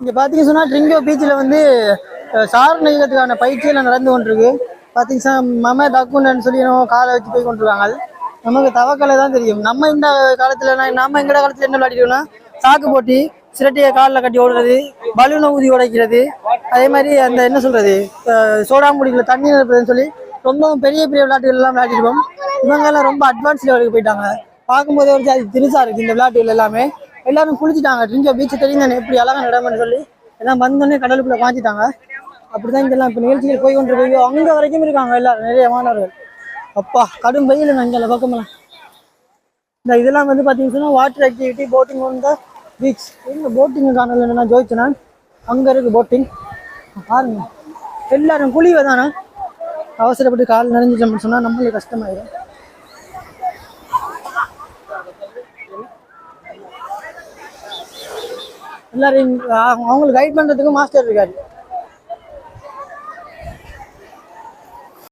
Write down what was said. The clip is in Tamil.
இங்கே பார்த்தீங்க சொன்னால் ட்ரிங்கோ பீச்சில் வந்து அஹ், சார் பயிற்சியெல்லாம் நடந்து கொண்டிருக்கு. பார்த்தீங்கன்னா மம டக்குன்னு சொல்லி நம்ம காலை வச்சு போய் கொண்டிருக்காங்க. நமக்கு தவக்கலை தான் தெரியும். நம்ம இந்த காலத்தில் நம்ம எங்கட காலத்தில் என்ன விளையாடிட்டோம்னா சாக்கு போட்டி சிரட்டையை காலில் கட்டி ஓடுறது பலூனை ஊதி உடைக்கிறது. அதே மாதிரி அந்த என்ன சொல்கிறது அஹ், தண்ணி நிரப்புறதுன்னு சொல்லி ரொம்பவும் பெரிய பெரிய விளையாட்டுகள்லாம் விளையாடிருப்போம் இவங்கெல்லாம் ரொம்ப அட்வான்ஸ் லெவலுக்கு போயிட்டாங்க. பார்க்கும்போதே ஒரு அது திருசா இருக்குது இந்த விளையாட்டுகள் எல்லாமே. எல்லாரும் குளிச்சுட்டாங்க. இங்கே பீச் தெரியும் தானே? எப்படி அழகான இடம்னு சொல்லி. எல்லாம் வந்தோடனே கடலுக்குள்ளே பாஞ்சிட்டாங்க. அப்படிதான் இங்கெல்லாம் இப்போ நிகழ்ச்சிகள் போய் கொண்டு போய் அங்கே வரைக்கும் இருக்காங்க எல்லாரும் நிறைய மாணவர்கள். அப்பா கடும் வெயில் அங்கே பக்கமெல்லாம். இந்த இதெல்லாம் வந்து பார்த்தீங்கன்னா வாட்டர் ஆக்டிவிட்டி போட்டிங் வந்து பீச் எங்க போட்டிங் காணல நான் ஜோதிச்சேன்? அங்கே இருக்கு போட்டிங் பாருங்க. எல்லாரும் குழிவை தானே? அவசரப்பட்டு கால் நனைஞ்சிட்டோம்னு சொன்னால் நம்மளுக்கு கஷ்டமாயிடும் எல்லாரும் இங்க- அவங்களுக்கு கைட் பண்ணுறதுக்கு மாஸ்டர் இருக்காரு.